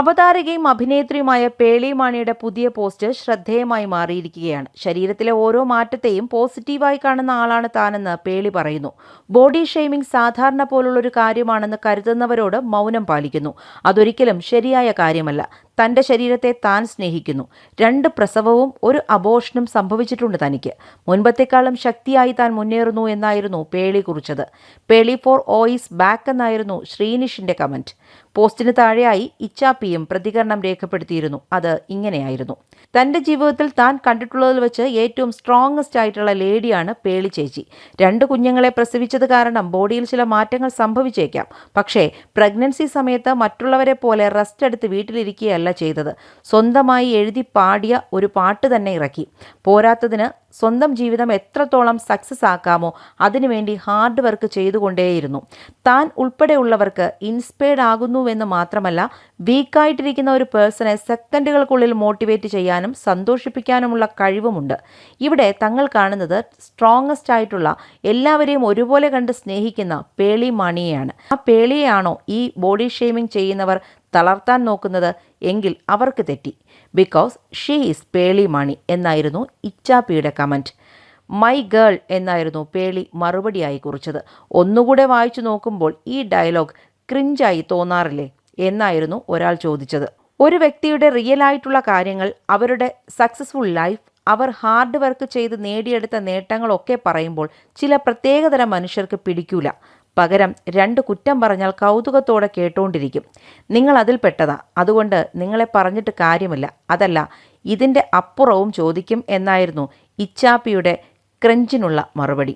അവതാരകയും അഭിനേത്രിയുമായ പേളി മാണിയുടെ പുതിയ പോസ്റ്റ് ശ്രദ്ധേയമായി മാറിയിരിക്കുകയാണ്. ശരീരത്തിലെ ഓരോ മാറ്റത്തെയും പോസിറ്റീവായി കാണുന്ന ആളാണ് താനെന്ന് പേളി പറയുന്നു. ബോഡി ഷെയ്മിംഗ് സാധാരണ പോലുള്ളൊരു കാര്യമാണെന്ന് കരുതുന്നവരോട് മൗനം പാലിക്കുന്നു. അതൊരിക്കലും ശരിയായ കാര്യമല്ല. തന്റെ ശരീരത്തെ താൻ സ്നേഹിക്കുന്നു. രണ്ട് പ്രസവവും ഒരു അബോഷനും സംഭവിച്ചിട്ടുണ്ട് തനിക്ക്. മുൻപത്തെക്കാളും ശക്തിയായി താൻ മുന്നേറുന്നു എന്നായിരുന്നു പേളി കുറിച്ചത്. പേളി ഫോർ ഓയിസ് ബാക്ക് എന്നായിരുന്നു ശ്രീനിഷിന്റെ കമന്റ് പോസ്റ്റിന് താഴെയായി ഇച്ചാപ്പിയും പ്രതികരണം രേഖപ്പെടുത്തിയിരുന്നു. അത് ഇങ്ങനെയായിരുന്നു. തന്റെ ജീവിതത്തിൽ താൻ കണ്ടിട്ടുള്ളതിൽ വെച്ച് ഏറ്റവും സ്ട്രോങ്ങസ്റ്റ് ആയിട്ടുള്ള ലേഡിയാണ് പേളി ചേച്ചി. രണ്ട് കുഞ്ഞുങ്ങളെ പ്രസവിച്ചത് കാരണം ബോഡിയിൽ ചില മാറ്റങ്ങൾ സംഭവിച്ചേക്കാം. പക്ഷേ പ്രഗ്നൻസി സമയത്ത് മറ്റുള്ളവരെ പോലെ റെസ്റ്റ് എടുത്ത് വീട്ടിലിരിക്കുകയല്ല ചെയ്തത്. സ്വന്തമായി എഴുതി പാടിയ ഒരു പാട്ട് തന്നെ ഇറക്കി. പോരാത്തതിന് സ്വന്തം ജീവിതം എത്രത്തോളം സക്സസ് ആക്കാമോ അതിനുവേണ്ടി ഹാർഡ് വർക്ക് ചെയ്തുകൊണ്ടേയിരുന്നു. താൻ ഉൾപ്പെടെയുള്ളവർക്ക് ഇൻസ്പയർഡ് ആകുന്നുവെന്ന് മാത്രമല്ല വീക്കായിട്ടിരിക്കുന്ന ഒരു പേഴ്സണെ സെക്കൻഡുകൾക്കുള്ളിൽ മോട്ടിവേറ്റ് ചെയ്യാനും സന്തോഷിപ്പിക്കാനുമുള്ള കഴിവുമുണ്ട്. ഇവിടെ തങ്ങൾ കാണുന്നത് സ്ട്രോങ്ങസ്റ്റ് ആയിട്ടുള്ള എല്ലാവരെയും ഒരുപോലെ കണ്ട് സ്നേഹിക്കുന്ന പേളി മണിയെയാണ്. ആ പേളിയെയാണോ ഈ ബോഡി ഷേമിംഗ് ചെയ്യുന്നവർ തളർത്താൻ നോക്കുന്നത് എങ്കിൽ അവർക്ക് തെറ്റി. Because she is Pearle Maaney എന്നായിരുന്നു ഇച്ചാപ്പിയുടെ കമന്റ് മൈ ഗേൾ എന്നായിരുന്നു പേളി മറുപടിയായി കുറിച്ചത്. ഒന്നുകൂടെ വായിച്ചു നോക്കുമ്പോൾ ഈ ഡയലോഗ് ക്രിഞ്ചായി തോന്നാറില്ലേ? എന്നായിരുന്നു ഒരാൾ ചോദിച്ചത്. ഒരു വ്യക്തിയുടെ റിയൽ ആയിട്ടുള്ള കാര്യങ്ങൾ അവരുടെ സക്സസ്ഫുൾ ലൈഫ് അവർ ഹാർഡ് വർക്ക് ചെയ്ത് നേടിയെടുത്ത നേട്ടങ്ങളൊക്കെ പറയുമ്പോൾ ചില പ്രത്യേകതരം മനുഷ്യർക്ക് പിടിക്കൂല. പകരം രണ്ട് കുറ്റം പറഞ്ഞാൽ കൗതുകത്തോടെ കേട്ടുകൊണ്ടിരിക്കും നിങ്ങൾ അതിൽപ്പെട്ടതാ അതുകൊണ്ട് നിങ്ങളെ പറഞ്ഞിട്ട് കാര്യമില്ല. അതല്ല ഇതിന്റെ അപ്പുറവും ചോദിക്കും എന്നായിരുന്നു ഇച്ചാപ്പിയുടെ ക്രഞ്ചിനുള്ള മറുപടി.